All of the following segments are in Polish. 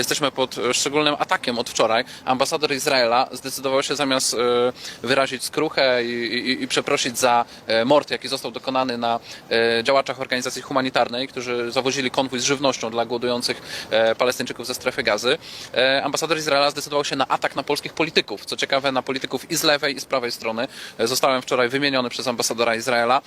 jesteśmy pod e, szczególnym atakiem od wczoraj. Ambasador Izraela zdecydował się zamiast e, wyrazić skruchę i, i, i przeprosić za e, mord, jaki został dokonany na działaczach organizacji humanitarnej, którzy zawozili konwój z żywnością dla głodujących Palestyńczyków ze strefy gazy. Ambasador Izraela zdecydował się na atak na polskich polityków. Co ciekawe, na polityków i z lewej, i z prawej strony. Zostałem wczoraj wymieniony przez ambasadora Izraela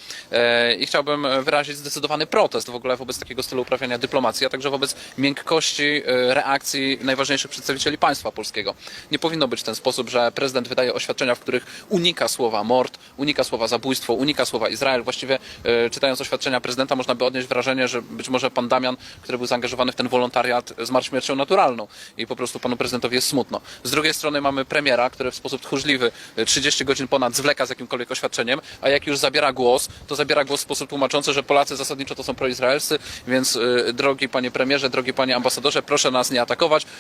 i chciałbym wyrazić zdecydowany protest w ogóle wobec takiego stylu uprawiania dyplomacji, a także wobec miękkości e, reakcji najważniejszych przedstawicieli państwa polskiego. Nie powinno być w ten sposób, że prezydent wydaje oświadczenia, w których unika słowa mord, unika słowa zabójstwo, unika słowa Izrael. Właściwie e, czytając oświadczenia prezydenta można by odnieść wrażenie, że być może pan Damian, który był zaangażowany w ten wolontariat, zmarł śmiercią naturalną i po prostu panu prezydentowi jest smutno. Z drugiej strony mamy premiera, który w sposób tchórzliwy e, 30 godzin ponad zwleka z jakimkolwiek oświadczeniem, a jak już zabiera głos, to zabiera głos w sposób tłumaczący, że Polacy zasadniczo to są proizraelscy, więc e, drogi panie premierze, drogi panie ambasadorze, proszę nas nie atakować,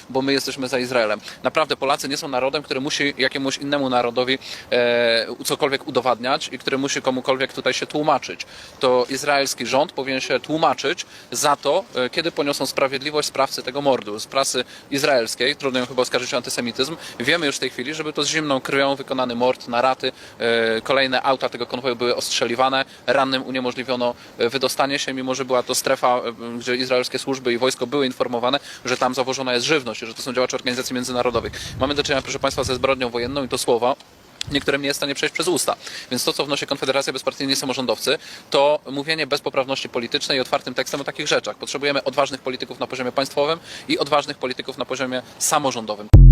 bo my jesteśmy za Izraelem. Naprawdę Polacy nie są narodem, który musi jakiemuś innemu narodowi e, cokolwiek udowadniać i który musi komukolwiek tutaj się tłumaczyć. To izraelski rząd powinien się tłumaczyć za to, e, kiedy poniosą sprawiedliwość sprawcy tego mordu. Z prasy izraelskiej, trudno ją chyba oskarżyć o antysemityzm, wiemy już w tej chwili, żeby to z zimną krwią wykonany mord na raty. E, Kolejne auta tego konwoju były ostrzeliwane, rannym uniemożliwiono e, wydostanie się, mimo że była to strefa, e, gdzie izraelskie służby i wojsko były informowane, że tam zawożona jest żywność, że to są działacze organizacji międzynarodowych. Mamy do czynienia, proszę Państwa, ze zbrodnią wojenną i to słowa niektórym nie jest w stanie przejść przez usta. Więc to, co wnosi Konfederacja Bezpartyjni Samorządowcy, to mówienie bez poprawności politycznej i otwartym tekstem o takich rzeczach. Potrzebujemy odważnych polityków na poziomie państwowym i odważnych polityków na poziomie samorządowym.